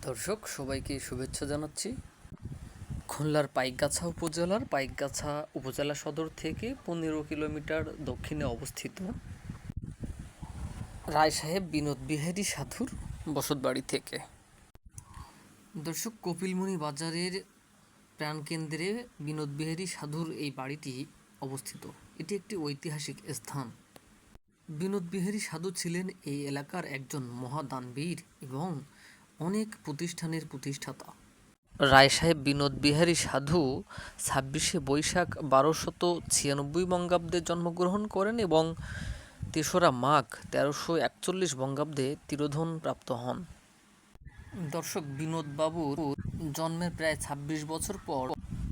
দর্শক, সবাইকে শুভেচ্ছা জানাচ্ছি। খুলনার পাইকগাছা উপজেলার পাইকগাছা উপজেলা সদর থেকে পনেরো কিলোমিটার দক্ষিণে অবস্থিত রায় সাহেব বিনোদ বিহারী সাধুর বসতবাড়ি থেকে। দর্শক, কপিলমণি বাজারের প্রাণকেন্দ্রে বিনোদ বিহারী সাধুর এই বাড়িটি অবস্থিত। এটি একটি ঐতিহাসিক স্থান। বিনোদ বিহারী সাধু ছিলেন এই এলাকার একজন মহাদানবীর এবং অনেক প্রতিষ্ঠানের প্রতিষ্ঠাতা। রায় সাহেব বিনোদ বিহারী সাধু ছাব্বিশে বৈশাখ বারোশত ছিয়ানব্বই বঙ্গাব্দে জন্মগ্রহণ করেন এবং তেসরা মাঘ তেরোশো একচল্লিশ বঙ্গাব্দে তিরোধন প্রাপ্ত হন। দর্শক বিনোদ বাবুর জন্মের প্রায় ২৬ বছর পর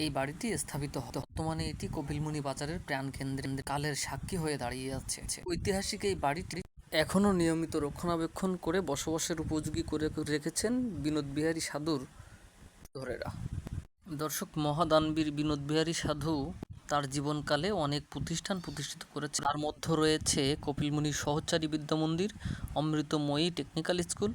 এই বাড়িটি স্থাপিত বর্তমানে এটি কপিলমুনি বাজারের প্রাণকেন্দ্রে। কালের সাক্ষী হয়ে দাঁড়িয়ে আছে। ঐতিহাসিক এই বাড়িটি এখনও নিয়মিত রক্ষণাবেক্ষণ করে বসবাসের উপযোগী করে রেখেছেন বিনোদ বিহারী সাধুর ধরেরা। দর্শক, মহাদানবীর বিনোদ বিহারী সাধু তার জীবনকালে অনেক প্রতিষ্ঠান প্রতিষ্ঠিত করেছে তার মধ্যে রয়েছে কপিলমুনি সহচারী বিদ্যা মন্দির, অমৃতময়ী টেকনিক্যাল স্কুল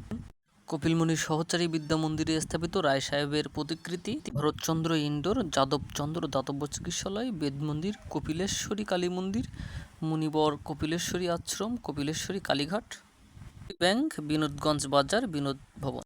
কপিলমুনি সহচারী বিদ্যা মন্দিরে স্থাপিত রায় সাহেবের প্রতিকৃতি, ভরতচন্দ্র ইন্ডোর যাদবচন্দ্র দাতব্য চিকিৎসালয়, বেদ মন্দির, কপিলেশ্বরী কালী মন্দির, মুনিবর কপিলেশ্বরী আশ্রম, কপিলেশ্বরী কালীঘাট, ব্যাংক, বিনোদগঞ্জ বাজার, বিনোদ ভবন।